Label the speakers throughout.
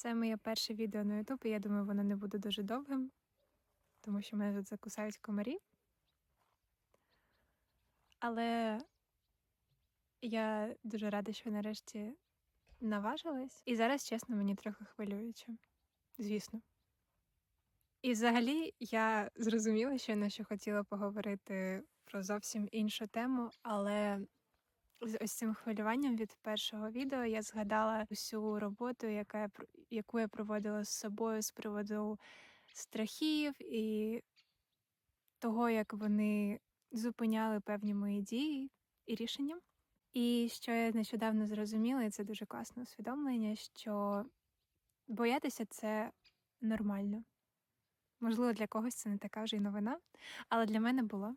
Speaker 1: Це моє перше відео на YouTube, і я думаю, воно не буде дуже довгим, тому що мене тут закусають комарі. Але я дуже рада, що нарешті наважилась. І зараз, чесно, мені трохи хвилююче. Звісно. І взагалі я зрозуміла, що на що хотіла поговорити про зовсім іншу тему, але з ось цим хвилюванням від першого відео я згадала усю роботу, яка яку я проводила з собою з приводу страхів і того, як вони зупиняли певні мої дії і рішення. І що я нещодавно зрозуміла, і це дуже класне усвідомлення, що боятися це нормально. Можливо, для когось це не така вже й новина, але для мене було.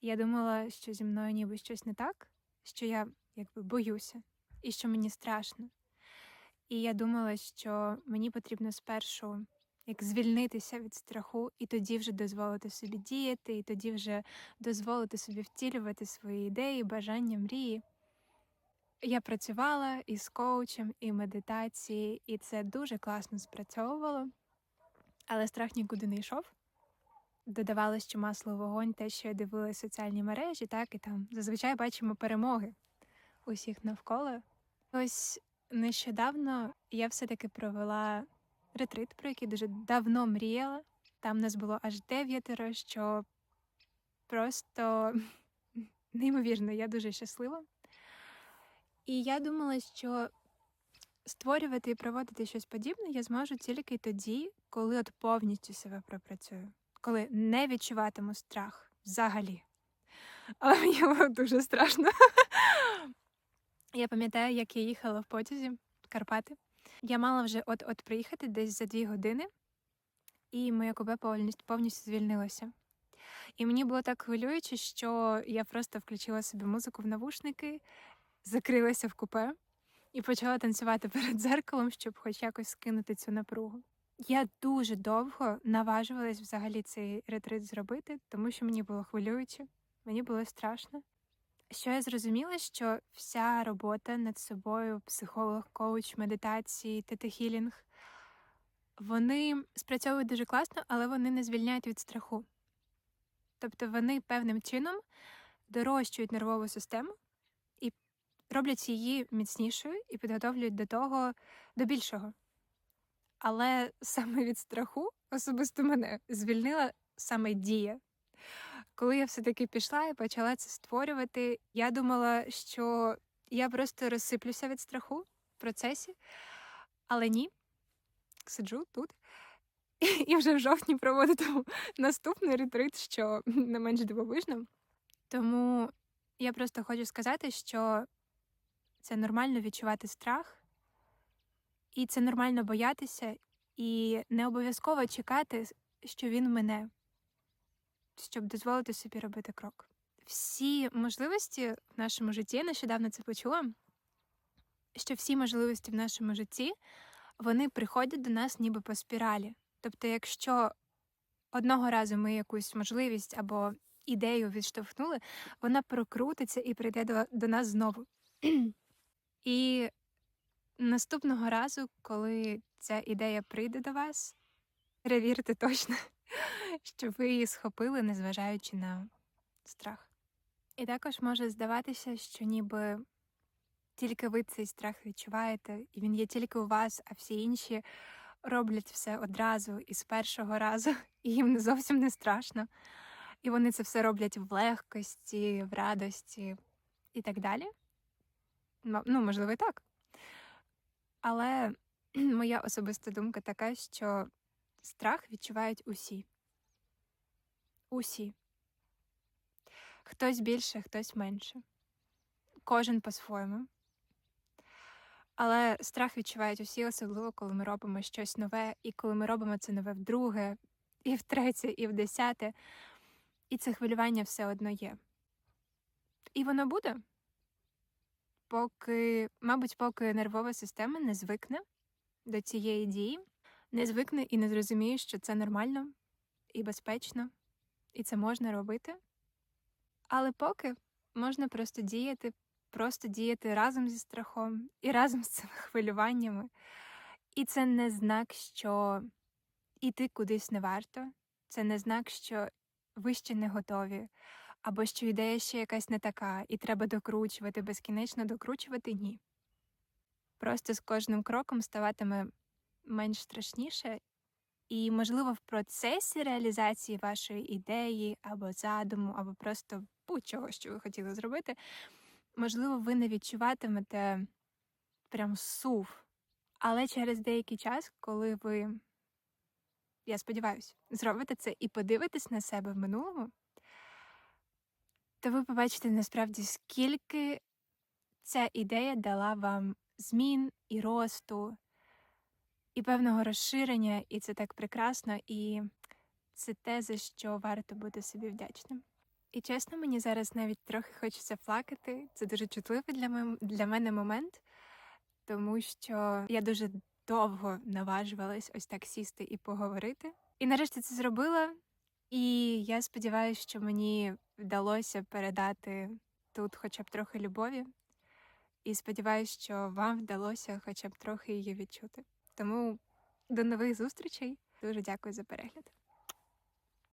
Speaker 1: Я думала, що зі мною ніби щось не так, що я якби боюся і що мені страшно. І я думала, що мені потрібно спершу як звільнитися від страху, і тоді вже дозволити собі діяти, і тоді вже дозволити собі втілювати свої ідеї, бажання, мрії. Я працювала і з коучем, і медитації, і це дуже класно спрацьовувало, але страх нікуди не йшов. Додавалось ще масло вогонь, те, що я дивилася соціальні мережі, так і там зазвичай бачимо перемоги усіх навколо. Ось нещодавно я все-таки провела ретрит, про який дуже давно мріяла. Там нас було аж дев'ятеро, що просто неймовірно, я дуже щаслива. І я думала, що створювати і проводити щось подібне я зможу тільки тоді, коли от повністю себе пропрацюю, коли не відчуватиму страх взагалі. Але мені було дуже страшно. Я пам'ятаю, як я їхала в потязі Карпати. Я мала вже от-от приїхати десь за дві години, і моє купе повністю звільнилося. І мені було так хвилююче, що я просто включила собі музику в навушники, закрилася в купе і почала танцювати перед дзеркалом, щоб хоч якось скинути цю напругу. Я дуже довго наважувалась взагалі цей ретрит зробити, тому що мені було хвилююче, мені було страшно. Що я зрозуміла, що вся робота над собою, психолог, коуч, медитації, тета-хілінг, вони спрацьовують дуже класно, але вони не звільняють від страху. Тобто вони певним чином дорощують нервову систему і роблять її міцнішою і підготовлюють до того, до більшого. Але саме від страху особисто мене звільнила саме дія. Коли я все-таки пішла і почала це створювати, я думала, що я просто розсиплюся від страху в процесі, але ні, сиджу тут. І вже в жовтні проводитиму наступний ретрит, що не менш дивовижно. Тому я просто хочу сказати, що це нормально відчувати страх, і це нормально боятися, і не обов'язково чекати, що він мене, щоб дозволити собі робити крок. Всі можливості в нашому житті, я нещодавно це почула, що всі можливості в нашому житті вони приходять до нас ніби по спіралі. Тобто, якщо одного разу ми якусь можливість або ідею відштовхнули, вона прокрутиться і прийде до, до нас знову. і наступного разу, коли ця ідея прийде до вас, перевірте точно, що ви її схопили, незважаючи на страх. І також може здаватися, що ніби тільки ви цей страх відчуваєте, і він є тільки у вас, а всі інші роблять все одразу і з першого разу, і їм зовсім не страшно. І вони це все роблять в легкості, в радості і так далі. Ну, можливо, і так. Але моя особиста думка така, що страх відчувають усі. Усі. Хтось більше, хтось менше. Кожен по-своєму. Але страх відчувають усі, особливо, коли ми робимо щось нове, і коли ми робимо це нове вдруге, і втретє, і в десяте. І це хвилювання все одно є. І воно буде, поки, мабуть, поки нервова система не звикне до цієї дії, не звикне і не зрозуміє, що це нормально і безпечно, і це можна робити. Але поки можна просто діяти, просто діяти разом зі страхом і разом з цими хвилюваннями, І це не знак, що іти кудись не варто. Це не знак, що ви ще не готові, або що ідея ще якась не така, і треба докручувати, безкінечно докручувати ні. Просто з кожним кроком ставатиме менш страшніше, і, можливо, в процесі реалізації вашої ідеї або задуму, або просто будь-чого, що ви хотіли зробити, можливо, ви не відчуватимете прям сув. Але через деякий час, коли ви, я сподіваюся, зробите це і подивитесь на себе в минулому, то ви побачите насправді, скільки ця ідея дала вам змін і росту, і певного розширення, і це так прекрасно, і це те, за що варто бути собі вдячним. І чесно, мені зараз навіть трохи хочеться плакати. Це дуже чутливий для, мен- для мене момент, тому що я дуже довго наважувалась ось так сісти і поговорити. І нарешті це зробила. І я сподіваюся, що мені вдалося передати тут хоча б трохи любові. І сподіваюся, що вам вдалося хоча б трохи її відчути. Тому до нових зустрічей. Дуже дякую за перегляд.